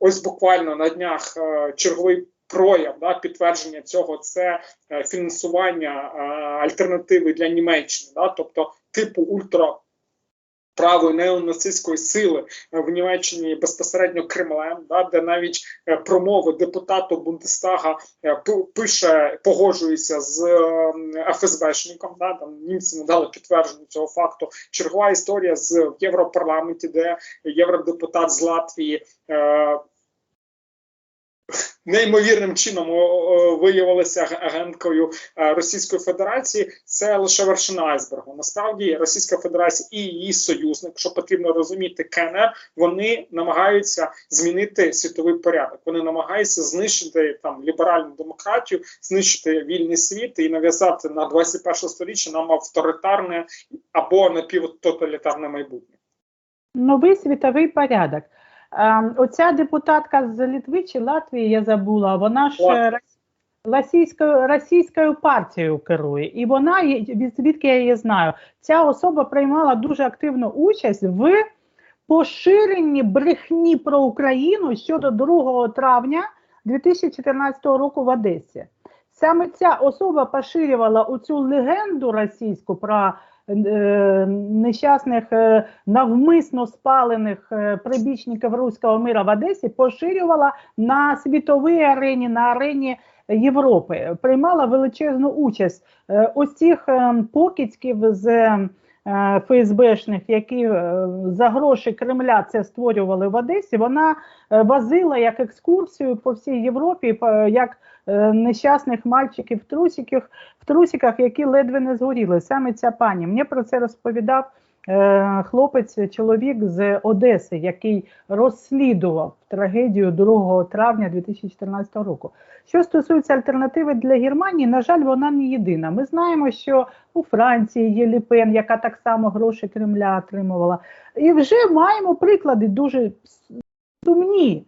ось буквально на днях е, черговий прояв да, підтвердження цього це е, фінансування е, альтернативи для Німеччини, да, тобто типу ультра. Правої неонацистської сили е, в Німеччині безпосередньо Кремлем, да, де навіть е, промови депутату Бундестага е, пише, погоджується з ФСБшником. Да, там німці надали підтвердження цього факту. Чергова історія з Європарламенті, де євродепутат з Латвії неймовірним чином виявилася агенткою е, Російської Федерації. Це лише вершина айсбергу. Насправді Російська Федерація і її союзник, що потрібно розуміти, КНР, вони намагаються змінити світовий порядок. Вони намагаються знищити там ліберальну демократію, знищити вільний світ і нав'язати на 21 сторіччя нам авторитарне або напівтоталітарне майбутнє. Новий світовий порядок. Е, оця депутатка з Литви чи Латвії, я забула, вона ж е, російською, російською партією керує. І вона, звідки я її знаю, ця особа приймала дуже активну участь в поширенні брехні про Україну щодо 2 травня 2014 року в Одесі. Саме ця особа поширювала оцю легенду російську про нещасних е, навмисно спалених е, прибічників руського мира в Одесі, поширювала на світовій арені, на арені Європи, приймала величезну участь. Е, Ось цих е, покидьків з е, ФСБшних, які е, за гроші Кремля це створювали в Одесі, вона е, возила як екскурсію по всій Європі, як е, нещасних мальчиків в трусиках, в трусиках, які ледве не згоріли. Саме ця пані. Мені про це розповідав е, хлопець, чоловік з Одеси, який розслідував трагедію 2 травня 2014 року. Що стосується альтернативи для Германії, на жаль, вона не єдина. Ми знаємо, що у Франції є Ліпен, яка так само гроші Кремля отримувала. І вже маємо приклади дуже сумні,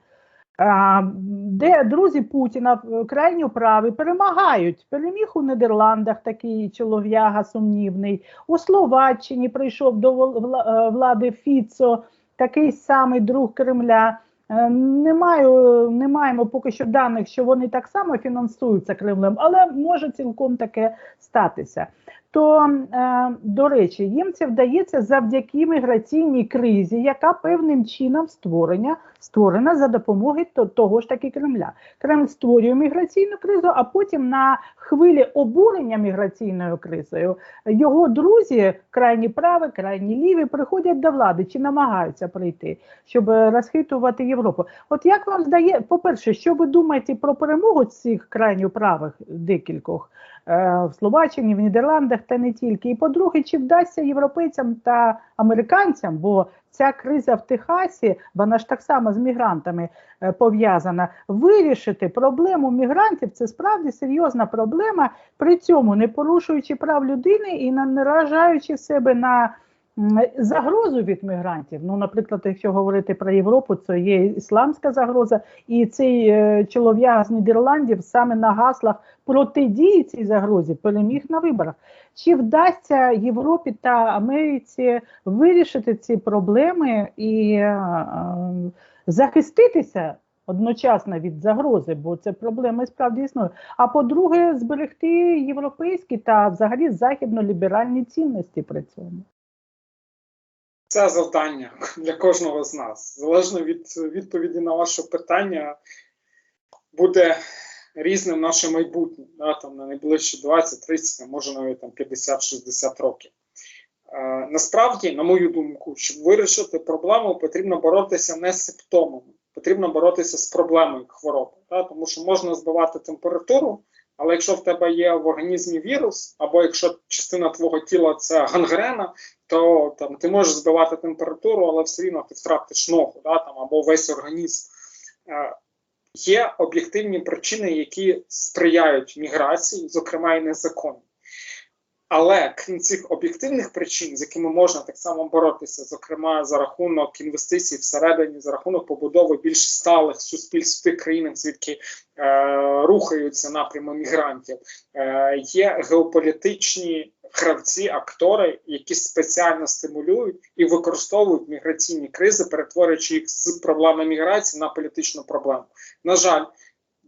де друзі Путіна е, крайньо праві перемагають. Переміг у Нідерландах такий чолов'яга сумнівний. У Словаччині прийшов до е, влади Фіцо, такий самий друг Кремля. Е, Не, маю, не маємо поки що даних, що вони так само фінансуються Кремлем, але може цілком таке статися. То, е, до речі, їм це вдається завдяки міграційній кризі, яка певним чином створення, створена за допомогою то- того ж таки Кремля. Кремль створює міграційну кризу, а потім на хвилі обурення міграційною кризою його друзі, крайні праві, крайні ліві, приходять до влади чи намагаються прийти, щоб розхитувати Європу. От як вам здає, по-перше, що ви думаєте про перемогу цих крайньо правих декількох в Словаччині, в Нідерландах та не тільки? І по-друге, чи вдасться європейцям та американцям, бо ця криза в Техасі, вона ж так само з мігрантами е, пов'язана, вирішити проблему мігрантів це справді серйозна проблема, при цьому не порушуючи прав людини і не наражаючи себе на загрозу від мігрантів. Ну, наприклад, якщо говорити про Європу, це є ісламська загроза, і цей е, чолов'яга з Нідерландів саме на гаслах протидії цій загрозі переміг на виборах. Чи вдасться Європі та Америці вирішити ці проблеми і е, е, захиститися одночасно від загрози, бо це проблема і справді існує. А по-друге, зберегти європейські та взагалі західно-ліберальні цінності при цьому. Це завдання для кожного з нас. Залежно від відповіді на ваше питання, буде різним наше майбутнє, да, там, на найближчі 20, 30, а може навіть там 50-60 років. Е, насправді, на мою думку, щоб вирішити проблему, потрібно боротися не з симптомами, потрібно боротися з проблемою хвороби. Да, тому що можна збивати температуру, але якщо в тебе є в організмі вірус, або якщо частина твого тіла це гангрена, то там ти можеш збивати температуру, але все рівно ти втратиш ногу, да, там, або весь організм. Е, є об'єктивні причини, які сприяють міграції, зокрема і незаконні. Але крім цих об'єктивних причин, з якими можна так само боротися, зокрема за рахунок інвестицій всередині, за рахунок побудови більш сталих суспільств в тих країнах, звідки е, рухаються напрями мігрантів, е, є геополітичні гравці, актори, які спеціально стимулюють і використовують міграційні кризи, перетворюючи їх з проблеми міграції на політичну проблему. На жаль,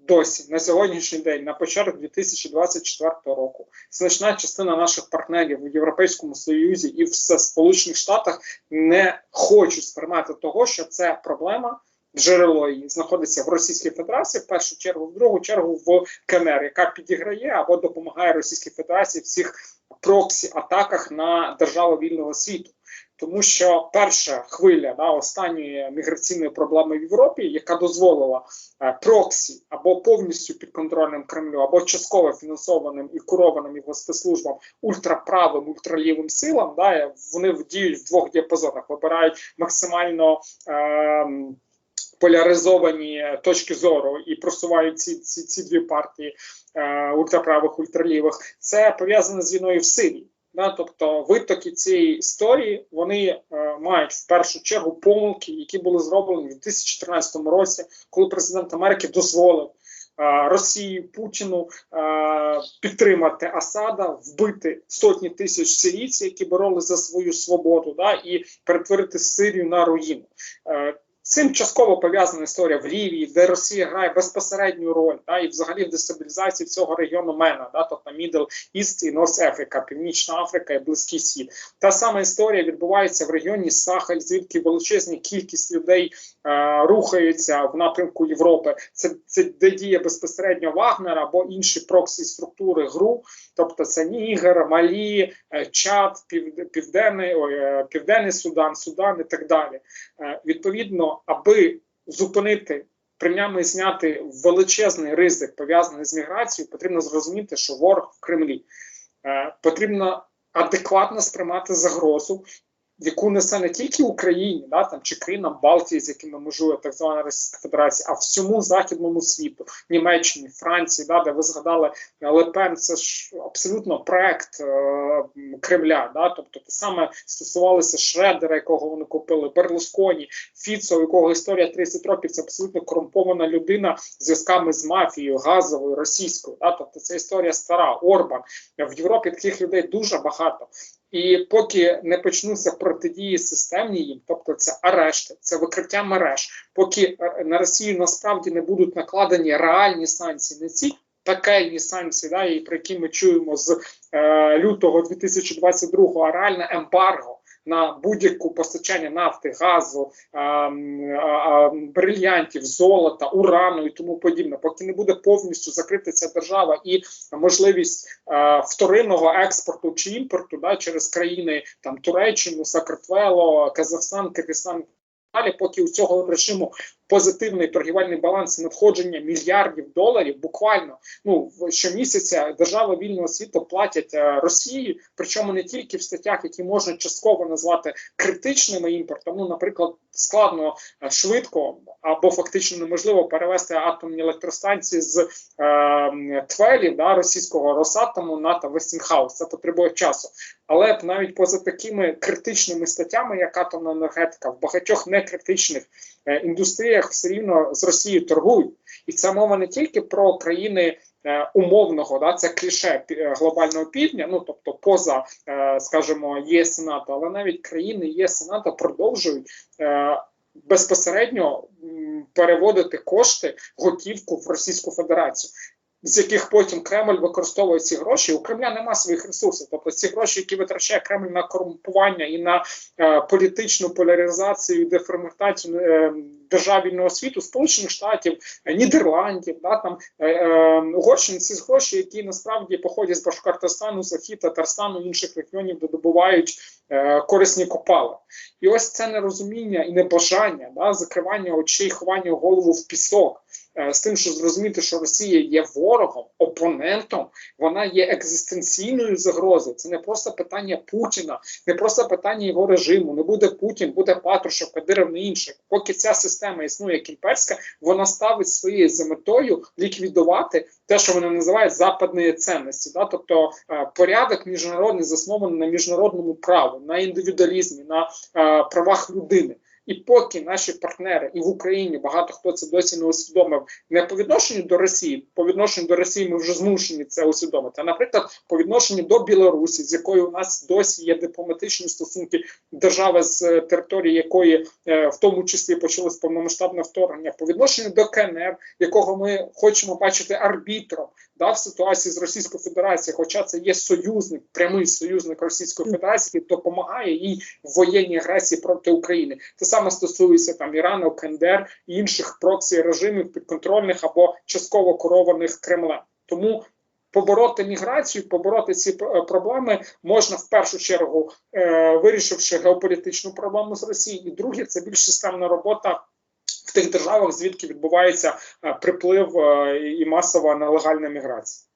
досі на сьогоднішній день, на початок 2024 року, значна частина наших партнерів в Європейському Союзі і в Сполучених Штатах не хочуть сприймати того, що це проблема. Джерело її знаходиться в Російській Федерації, в першу чергу, в другу чергу в КНР, яка підіграє або допомагає Російській Федерації в цих проксі-атаках на держави вільного світу. Тому що перша хвиля да, останньої міграційної проблеми в Європі, яка дозволила е, проксі або повністю підконтрольним Кремлю, або частково фінансованим і курованим його спецслужбам ультраправим, ультралівим силам, да, вони діють в двох діапазонах, вибирають максимально. Е, Поляризовані точки зору і просувають ці ці, ці дві партії е, ультраправих ультралівих. Це пов'язане з війною в Сирії. Да, тобто витоки цієї історії вони е, мають в першу чергу помилки, які були зроблені в 2014 році, коли президент Америки дозволив е, Росії Путіну е, підтримати Асада, вбити сотні тисяч сирійців, які боролися за свою свободу, да, і перетворити Сирію на руїну. Е, Цим частково пов'язана історія в Лівії, де Росія грає безпосередню роль, да, і взагалі в дестабілізації цього регіону Мена, да, тобто Middle East і North Africa, Північна Африка і Близький Схід. Та сама історія відбувається в регіоні Сахаль, звідки величезна кількість людей рухаються в напрямку Європи. Це це де діє безпосередньо Вагнер або інші проксі структури ГРУ, тобто це Нігер, Малі, е, Чад, Пів, Південний, е, Південний Судан, Судан і так далі. Е, відповідно аби зупинити принаймні зняти величезний ризик пов'язаний з міграцією, потрібно зрозуміти, що ворог в Кремлі е, потрібно адекватно сприймати загрозу. Яку несе не тільки Україні, да там чи країнам Балтії, з якими межує так звана Російська Федерація, а всьому західному світу, Німеччині, Франції, да, де ви згадали Лепен, це ж абсолютно проект е, Кремля. Да, тобто те саме стосувалося Шредера, якого вони купили, Берлусконі, Фіцо, у якого історія 30 років це абсолютно корумпована людина з зв'язками з мафією, газовою, російською. Да, тобто це історія стара, Орбан в Європі таких людей дуже багато. І поки не почнуться протидії системні їм, тобто це арешти, це викриття мереж, поки на Росію насправді не будуть накладені реальні санкції, не ці пекельні санкції, да, і про які ми чуємо з е, лютого 2022-го, а реальне ембарго на будь-яку постачання нафти, газу, брильянтів, золота, урану і тому подібне, поки не буде повністю закрита ця держава і можливість вторинного експорту чи імпорту да, через країни там Туреччину, Сакартвело, Казахстан, Киргизстан. Далі, поки у цього режиму позитивний торгівельний баланс надходження мільярдів доларів, буквально ну щомісяця держави вільного світу платять е, Росії, причому не тільки в статтях, які можна частково назвати критичними імпортом. Ну, наприклад, складно е, швидко або фактично неможливо перевести атомні електростанції з е, твелів да, російського Росатому на та Вестінхаус. Це потребує часу. Але навіть поза такими критичними статтями, як атомна енергетика, в багатьох некритичних індустріях все рівно з Росією торгують, і це мова не тільки про країни. Е, умовного да це кліше е, глобального півдня, ну тобто поза, е, скажімо, ЄС і НАТО, але навіть країни ЄС НАТО продовжують безпосередньо переводити кошти готівку в Російську Федерацію з яких потім Кремль використовує ці гроші. У Кремля нема своїх ресурсів. Тобто ці гроші, які витрачає Кремль на корумпування і на е, політичну поляризацію, деформатацію е, державного світу, Сполучених Штатів, е, Нідерландів, да там е, е, Угорщини, ці гроші, які насправді походять з Башкортостану, Захід, Татарстану, інших регіонів, де добувають е, корисні копали. І ось це нерозуміння і небажання, да, закривання очей, ховання голову в пісок. З тим, що зрозуміти, що Росія є ворогом, опонентом, вона є екзистенційною загрозою. Це не просто питання Путіна, не просто питання його режиму. Не буде Путін, буде Патрушев, Кадиров, не інших. Поки ця система існує як імперська, вона ставить своєю за метою ліквідувати те, що вони називають западної цінності. Да? Тобто е, порядок міжнародний заснований на міжнародному праву, на індивідуалізмі, на е, правах людини. І поки наші партнери і в Україні багато хто це досі не усвідомив, не по відношенню до Росії, по відношенню до Росії ми вже змушені це усвідомити. А наприклад, по відношенню до Білорусі, з якою у нас досі є дипломатичні стосунки, держава з е, території якої е, в тому числі почалось повномасштабне вторгнення, по відношенню до КНР, якого ми хочемо бачити арбітром да, в ситуації з Російською Федерацією, хоча це є союзник, прямий союзник Російської Федерації, який допомагає їй в воєнній агресії проти України. Те саме стосується там Ірану, КНДР і інших проксі режимів підконтрольних або частково керованих Кремлем. Тому побороти міграцію, побороти ці е, проблеми можна в першу чергу, е, вирішивши геополітичну проблему з Росією, і друге це більш системна робота. В тих державах, звідки відбувається е, приплив е, і масова нелегальна міграція.